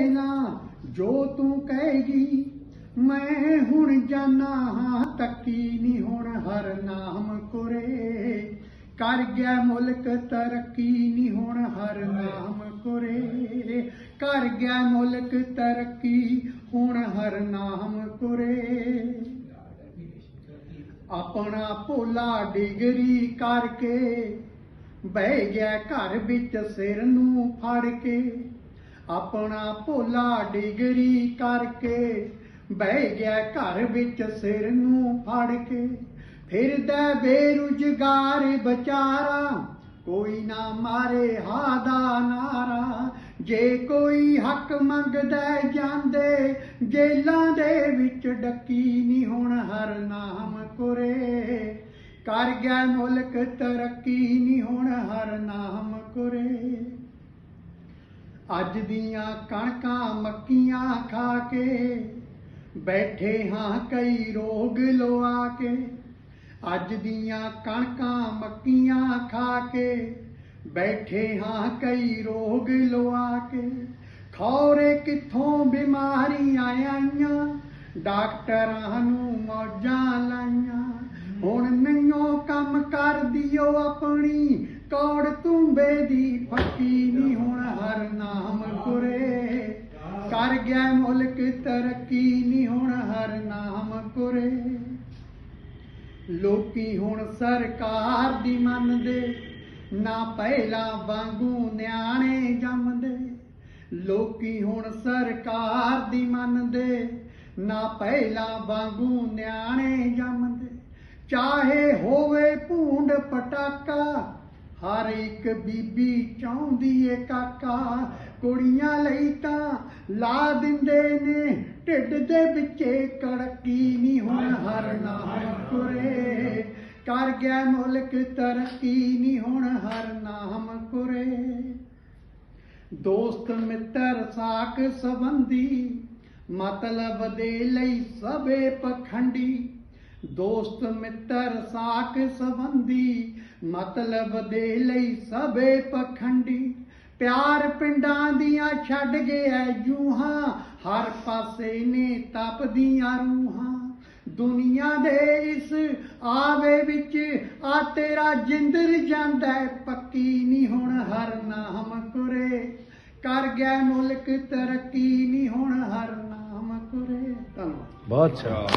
ਪਹਿਲਾਂ ਜੋ ਤੂੰ ਕਹੇਗੀ, ਮੈਂ ਹੁਣ ਜਾਣਾ ਹਾਂ, ਤੱਕੀ ਨਹੀਂ ਹੁਣ ਹਰ ਨਾਮ ਕੁਰੇ। ਕਰ ਗਿਆ ਮੁਲਕ, ਤਰੱਕੀ ਨਹੀਂ ਹੁਣ ਹਰ ਨਾਮ ਕੁਰੇ। ਕਰ ਗਿਆ ਮੁਲਕ, ਤਰੱਕੀ ਹੁਣ ਹਰ ਨਾਮ ਕੁਰੇ। ਆਪਣਾ ਭੋਲਾ ਡਿਗਰੀ ਕਰਕੇ, ਬਹਿ ਗਿਆ ਘਰ ਵਿੱਚ ਸਿਰ ਨੂੰ ਫੜ ਕੇ। ਆਪਣਾ ਭੋਲਾ ਡਿਗਰੀ ਕਰਕੇ ਬਹਿ ਗਿਆ ਘਰ ਵਿੱਚ ਸਿਰ ਨੂੰ ਫੜ ਕੇ। ਫਿਰਦਾ ਬੇਰੁਜ਼ਗਾਰ ਵਿਚਾਰਾ, ਕੋਈ ਨਾ ਮਾਰੇ ਹਾ ਦਾ ਨਾਰਾ ਜੇ ਕੋਈ ਹੱਕ ਮੰਗਦਾ ਜਾਂਦੇ ਜੇਲਾਂ ਦੇ ਵਿੱਚ ਡੱਕੀ ਨਹੀਂ ਹੁਣ ਹਰ ਨਾਮ ਕੁਰੇ। ਕਰ ਗਿਆ ਮੁਲਕ ਤਰੱਕੀ ਨਹੀਂ ਹੁਣ ਹਰ ਨਾਮ ਕੁਰੇ। ਅੱਜ ਦੀਆਂ ਕਣਕਾਂ ਮੱਕੀਆਂ ਖਾ ਕੇ, ਬੈਠੇ ਹਾਂ ਕਈ ਰੋਗ ਲਵਾ ਕੇ। ਅੱਜ ਦੀਆਂ ਕਣਕਾਂ ਮੱਕੀਆਂ ਖਾ ਕੇ, ਬੈਠੇ ਹਾਂ ਕਈ ਰੋਗ ਲਵਾ ਕੇ। ਖੌਰੇ ਕਿੱਥੋਂ ਬਿਮਾਰੀਆਂ ਆਈਆਂ, ਡਾਕਟਰਾਂ ਨੂੰ ਮੌਜਾਂ ਲਾਈਆਂ। ਹੁਣ ਨਹੀਂਓ ਕੰਮ ਕਰ ਦਿਓ ਆਪਣੀ ਕੌੜ ਤੁੰਬੇ ਦੀ ਫੱਕੀ ਨਹੀਂ ਹੁਣ ਹਰ ਨਾਮ ਕੁਰੇ ਕਰ ਗਿਆ ਮੁਲਕ ਤਰੱਕੀ ਨਹੀਂ ਹੁਣ ਹਰ ਨਾਮ ਕੁਰੇ ਲੋਕੀ ਹੁਣ ਸਰਕਾਰ ਦੀ ਮੰਨਦੇ, ਨਾ ਪਹਿਲਾਂ ਵਾਂਗੂ ਨਿਆਣੇ ਜੰਮਦੇ। ਲੋਕੀ ਹੁਣ ਸਰਕਾਰ ਦੀ ਮੰਨਦੇ, ਨਾ ਪਹਿਲਾਂ ਵਾਂਗੂ ਨਿਆਣੇ ਜੰਮਦੇ। ਚਾਹੇ ਹੋਵੇ ਭੂੰਡ ਪਟਾਕਾ ਹਰ ਇੱਕ ਬੀਬੀ ਚਾਹੁੰਦੀ ਏ ਕਾਕਾ ਕੁੜੀਆਂ ਲਈ ਤਾਂ ਲਾ ਦਿੰਦੇ ਨੇ ਢਿੱਡ ਦੇ ਵਿੱਚੇ ਕੜਕੀ ਨਹੀਂ ਹੁਣ ਹਰ ਨਾਮ ਕੁਰੇ ਕਰ ਗਿਆ ਮੁਲਕ ਤਰੱਕੀ ਨਹੀਂ ਹੁਣ ਹਰ ਨਾਮ ਕੁਰੇ ਦੋਸਤ ਮਿੱਤਰ ਸਾਕ ਸੰਬੰਧੀ ਮਤਲਬ ਦੇ ਲਈ ਸਭੇ ਪਖੰਡੀ। ਦੋਸਤ ਮਿੱਤਰ ਸਾਕ ਸੰਬੰਧੀ, ਮਤਲਬ ਦੇ ਲਈ ਸਭੇ ਪਖੰਡੀ। ਪਿਆਰ ਪਿੰਡਾਂ ਦੀਆਂ ਛੱਡ ਗਿਆ ਜੂਹਾਂ, ਹਰ ਪਾਸੇ ਨੇ ਤਪਦੀਆਂ ਰੂਹਾਂ। ਦੁਨੀਆ ਦੇ ਇਸ ਆਵੇ ਵਿੱਚ ਆ ਤੇਰਾ ਜਿੰਦਰ ਜਾਂਦਾ ਪੱਕੀ ਨਹੀਂ ਹੁਣ ਹਰ ਨਾਮ ਕੁਰੇ। ਕਰ ਗਿਆ ਮੁਲਕ ਤਰੱਕੀ ਨਹੀਂ ਹੁਣ ਹਰ ਨਾਮ ਕੁਰੇ। ਧੰਨਵਾਦ। ਬਹੁਤ ਅੱਛਾ।